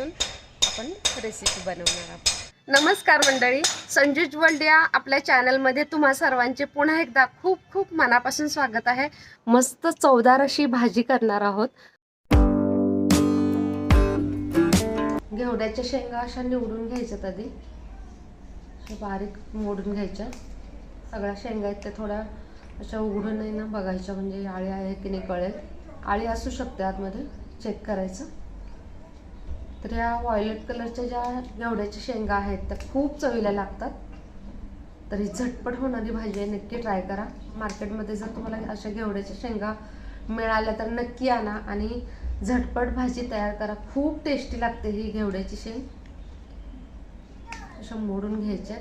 आपण रेसिपी बनवणार आहोत. नमस्कार मंडळी संजूज वर्ल्ड या आपल्या चॅनलमध्ये तुम्हा सर्वांचे पुन्हा एकदा खूप खूप मनापासून स्वागत आहे. मस्त चवदार अशी भाजी करणार आहोत. घेवड्याच्या शेंगा अशा निवडून घ्यायच्यात आधी. बारीक मोडून घ्यायच्या. सगळ्या शेंगा आहेत त्या थोड्या अशा उघडून नाही ना बघायच्या म्हणजे आळी आहे की नाही कळेल. आळी असू शकते आतमध्ये. चेक करायचं. तर या व्हायलेट कलरच्या ज्या घेवड्याच्या शेंगा आहेत त्या खूप चवीला लागतात. तर ही झटपट होणारी भाजी आहे नक्की ट्राय करा. मार्केटमध्ये जर तुम्हाला अशा घेवड्याच्या शेंगा मिळाल्या तर नक्की आणा आणि झटपट भाजी तयार करा. खूप टेस्टी लागते ही घेवड्याची शेंग. अशा मोडून घ्यायच्या.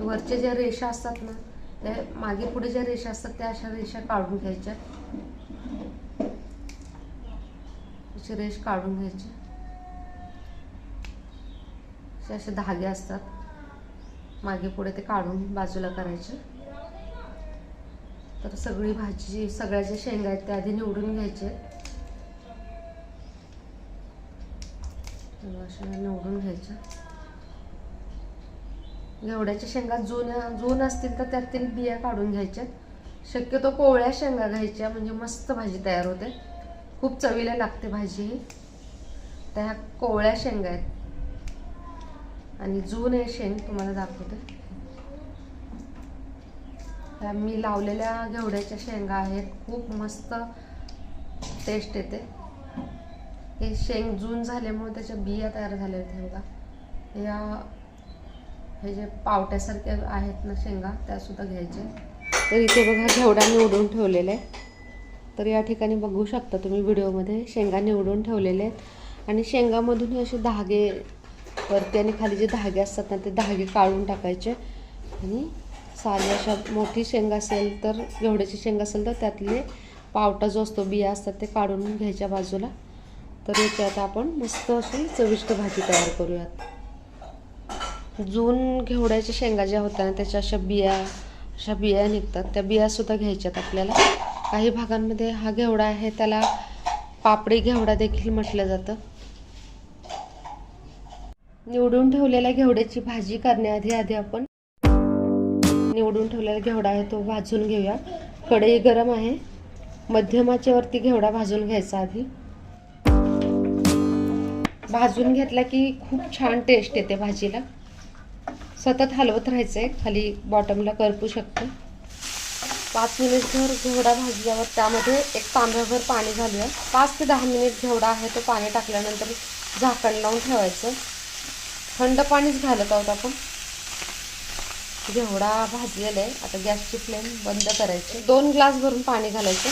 वरचे ज्या रेषा असतात ना त्या मागे पुढे ज्या रेषा असतात त्या अशा रेषा काढून घ्यायच्या. अशी रेष काढून घ्यायची. असे असे धागे असतात. मागे पुढे ते काढून बाजूला करायचे. तर सगळी भाजी सगळ्या ज्या शेंगा आहेत त्या आधी निवडून घ्यायचे. अशा निवडून घ्यायच्या. घेवड्याच्या शेंगा जुन्या जून असतील तर त्यातील बिया काढून घ्यायच्या. शक्यतो कोवळ्या शेंगा घ्यायच्या म्हणजे मस्त भाजी तयार होते. खूप चवीला लागते भाजी ही. त्या ह्या कोवळ्या शेंगा आहेत. आणि जून आहे शेंग तुम्हाला दाखवते. त्या मी लावलेल्या घेवड्याच्या शेंगा आहेत. खूप मस्त टेस्ट येते. हे शेंग जून झाल्यामुळे त्याच्या बिया तयार झाल्या आहेत बघा. या हे जे पावट्यासारखे आहेत ना शेंगा त्यासुद्धा घ्यायच्या तर इथे बघा घेवडा निवडून ठेवलेला आहे तर या ठिकाणी बघू शकता तुम्ही व्हिडिओमध्ये शेंगा निवडून ठेवलेले आहेत. आणि शेंगामधून हे असे धागे वरती आणि खाली जे धागे असतात ना ते धागे काढून टाकायचे. आणि साली अशा मोठी शेंग असेल तर घेवड्याची शेंग असेल तर त्यातले पावटा जो असतो बिया असतात ते काढून घ्यायच्या बाजूला. तर याच्यात आपण मस्त अशी चविष्ट भाजी तयार करूयात. जून घेवड्याच्या शेंगा ज्या होत्या ना त्याच्या अशा बिया अशा बिया निघतात. त्या बियासुद्धा घ्यायच्यात आपल्याला. काही भागांमध्ये हा घेवडा आहे त्याला पापडी घेवडा देखील म्हटलं जातं. निवडून ठेवलेल्या घेवड्याची भाजी करण्याआधी आधी आपण निवडून ठेवलेला घेवडा आहे तो भाजून घेऊया. कढई गरम आहे. मध्यमाच्या वरती घेवडा भाजून घ्यायचा आधी. भाजून घेतला की खूप छान टेस्ट येते भाजीला. सतत हलवत राहायचं आहे खाली बॉटमला करपू शकते. पाच मिनिटभर घेवडा भाजल्यावर त्यामध्ये एक तांब्याभर पाणी घालूया. पाच ते दहा मिनिट घेवडा आहे तो पाणी टाकल्यानंतर झाकण लावून ठेवायचं. थंड पाणीच घालत आहोत आपण. जेवढा भाजलेला आहे आता गॅसची फ्लेम बंद करायची. दोन ग्लास भरून पाणी घालायचं.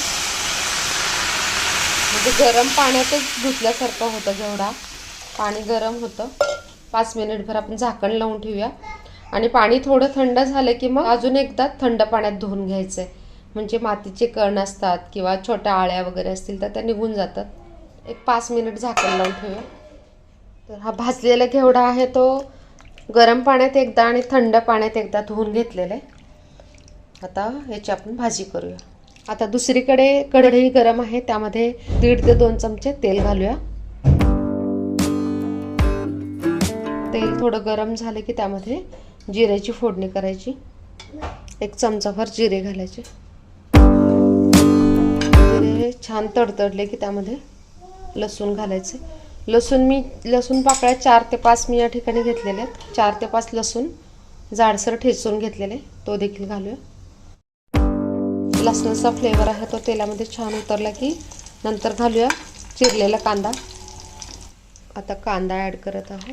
म्हणजे गरम पाण्यातच धुतल्यासारखं होतं जेवढा. पाणी गरम होतं. पाच मिनिटभर आपण झाकण लावून ठेवूया. आणि पाणी थोडं थंड झालं की मग अजून एकदा थंड पाण्यात धुवून घ्यायचं आहे म्हणजे मातीचे कण असतात किंवा छोट्या आळ्या वगैरे असतील तर त्या निघून जातात. एक पाच मिनिट झाकण लावून ठेवूया. तर हा भाजलेला घेवडा आहे तो गरम पाण्यात एकदा आणि थंड पाण्यात एकदा धुवून घेतलेला आहे. आता याची आपण भाजी करूया. आता दुसरीकडे कढई गरम आहे त्यामध्ये दीड ते दोन चमचे तेल घालूया. तेल थोडं गरम झालं की त्यामध्ये जिऱ्याची फोडणी करायची. एक चमचाभर जिरे घालायचे. जिरे छान तडतडले की त्यामध्ये लसूण घालायचे. लसूण मी लसूण पाकळ्या चार ते पाच मी या ठिकाणी घेतलेले आहेत. चार ते पाच लसूण जाडसर ठेचून घेतलेले तो देखील घालूया. लसणाचा फ्लेवर आहे तो तेलामध्ये छान उतरला की नंतर घालूया चिरलेला कांदा. आता कांदा ॲड करत आहोत.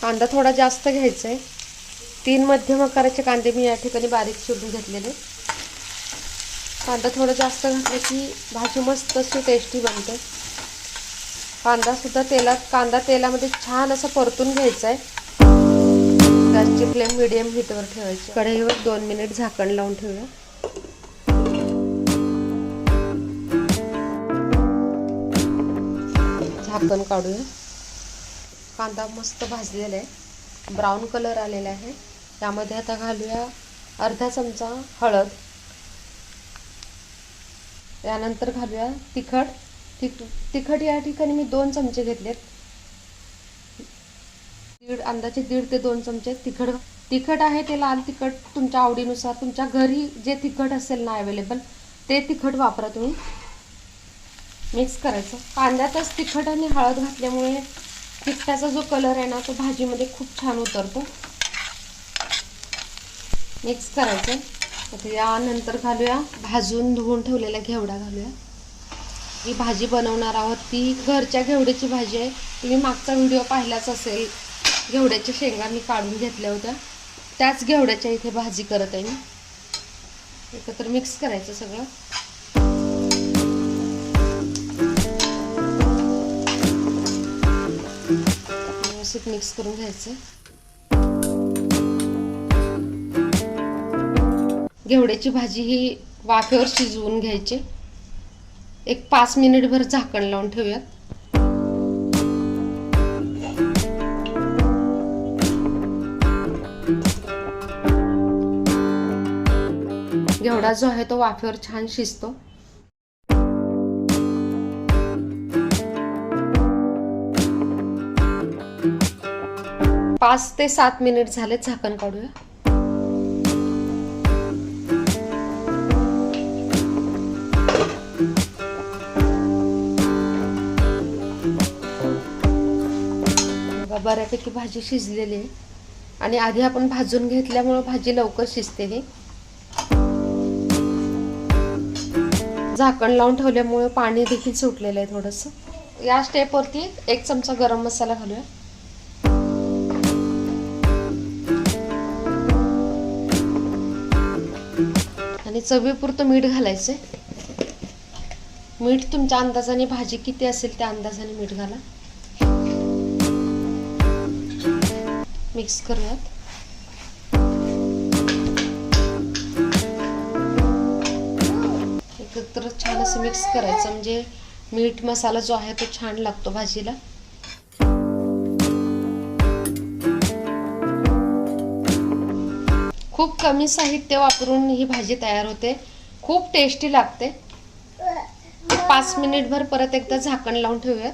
कांदा थोडा जास्त घ्यायचा आहे तीन मध्यम आकाराचे कांदे मी या ठिकाणी बारीक चिरून घेतलेले. कांदा थोडा जास्त घातला की भाजी मस्त अशी टेस्टी बनते. कांदासुद्धा तेलात कांदा तेलामध्ये छान असं परतून घ्यायचा आहे गॅसची फ्लेम मिडियम हीटवर ठेवायची. कढईवर दोन मिनिट झाकण लावून ठेवूया. झाकण काढूया. कांदा मस्त भाजलेला आहे. ब्राऊन कलर आलेला आहे. त्यामध्ये आता घालूया अर्धा चमचा हळद. यानंतर घालूया तिखट. तिख तिखट या ठिकाणी मी दोन चमचे घेतलेत. दीड अंदाजे दीड ते दोन चमचे तिखट. तिखट आहे ते लाल तिखट तुमच्या आवडीनुसार. तुमच्या घरी जे तिखट असेल ना अवेलेबल ते तिखट वापरा तुम्ही. मिक्स करायचं. कांद्यातच तिखट आणि हळद घातल्यामुळे तिखटाचा जो कलर आहे ना तो भाजीमध्ये खूप छान उतरतो. मिक्स करायचं. आता यानंतर घालूया. भाजून धुवून ठेवलेला घेवडा घालूया. ही भाजी बनवणार आहोत ती घरच्या घेवड्याची भाजी आहे. तुम्ही मागचा व्हिडिओ पाहिलाच असेल. घेवड्याच्या शेंगा मी काढून घेतल्या होत्या. त्याच घेवड्याच्या इथे भाजी करत आहे मी. एकत्र मिक्स करायचं सगळं. व्यवस्थित मिक्स करून घ्यायचं. घेवड्याची भाजी ही वाफेवर शिजवून घ्यायची. एक पाच मिनिटभर झाकण लावून ठेवूयात. घेवडा जो आहे तो वाफेवर छान शिजतो. पाच ते सात मिनिट झाले झाकण काढूया. बघा, बऱ्यापैकी भाजी शिजलेली आहे. आणि आधी आपण भाजून घेतल्यामुळं भाजी लवकर शिजते ही. झाकण लावून ठेवल्यामुळे पाणी देखील सुटलेलं आहे थोडंसं. या स्टेपवरती एक चमचा गरम मसाला घालूया. आणि चवीपुरतं मीठ घालायचं मीठ तुमच्या अंदाजाने भाजी किती असेल त्या अंदाजाने मीठ घाला. मिक्स करूयात एकत्र छान असं मिक्स करायचं म्हणजे मीठ मसाला जो आहे तो छान लागतो भाजीला. खूप कमी साहित्य वापरून ही भाजी तयार होते. खूप टेस्टी लागते. पाच मिनिटभर परत एकदा झाकण लावून ठेवूयात.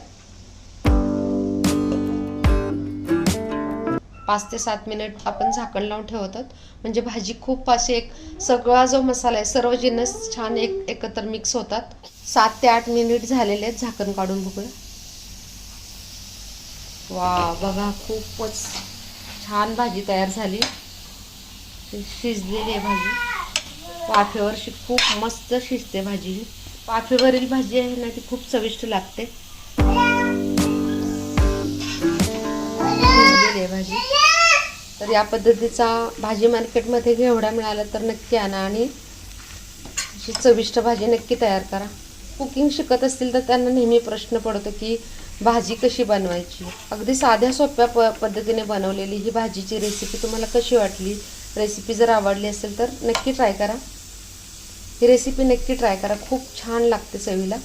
पाच ते सात मिनिट आपण झाकण लावून ठेवतात. म्हणजे भाजी खूप असे एक सगळा जो मसाला आहे सर्व जिन्नस छान एक एकत्र मिक्स होतात. सात ते आठ मिनिट झालेले आहेत झाकण काढून बघूया वा बघा खूपच छान भाजी तयार झाली. शिजलेली आहे भाजी. पाफेवरशी खूप मस्त शिजते भाजी ही. वाफेवरील भाजी आहे ना ती खूप चविष्ट लागते. शिजलेली आहे भाजी. तर या पद्धतीचा भाजी मार्केटमध्ये घेवडा मिळाला तर नक्की आणा आणि अशी चविष्ट भाजी नक्की तयार करा. कुकिंग शिकत असतील तर त्यांना नेहमी प्रश्न पडतो की भाजी कशी बनवायची? अगदी साध्या सोप्या प पद्धतीने बनवलेली ही भाजीची रेसिपी तुम्हाला कशी वाटली? रेसिपी जर आवडली असेल तर नक्की ट्राय करा. ही रेसिपी नक्की ट्राय करा. खूप छान लागते चवीला.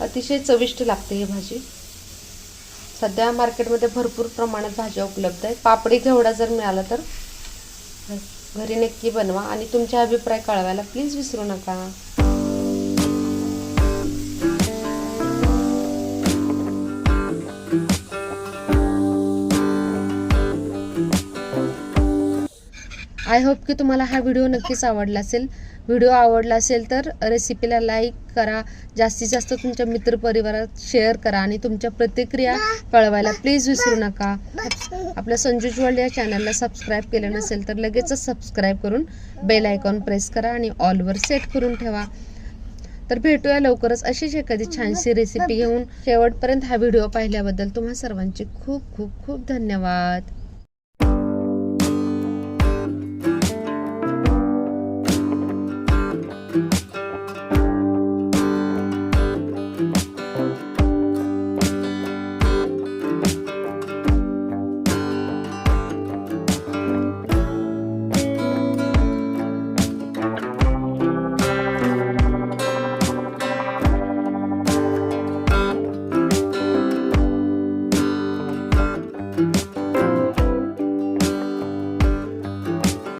अतिशय चविष्ट लागते ही भाजी. सध्या मार्केटमध्ये भरपूर प्रमाणात भाज्या उपलब्ध आहेत. पापडी घेवडा जर मिळाला तर घरी नक्की बनवा आणि तुमचे अभिप्राय कळवायला प्लीज विसरू नका. आय होप की तुम्हाला हा व्हिडिओ नक्कीच आवडला असेल. व्हिडिओ आवडला असेल तर रेसिपीला लाईक करा. जास्तीत जास्त तुमच्या मित्रपरिवारात शेअर करा आणि तुमच्या प्रतिक्रिया कळवायला प्लीज विसरू नका. आपल्या संजूज वर्ल्ड या चॅनलला सबस्क्राईब केलं नसेल तर लगेचच सबस्क्राईब करून बेल आयकॉन प्रेस करा आणि ऑलवर सेट करून ठेवा. तर भेटूया लवकरच अशीच एखादी छानशी रेसिपी घेऊन. शेवटपर्यंत हा व्हिडिओ पाहिल्याबद्दल तुम्हा सर्वांचे खूप खूप खूप धन्यवाद.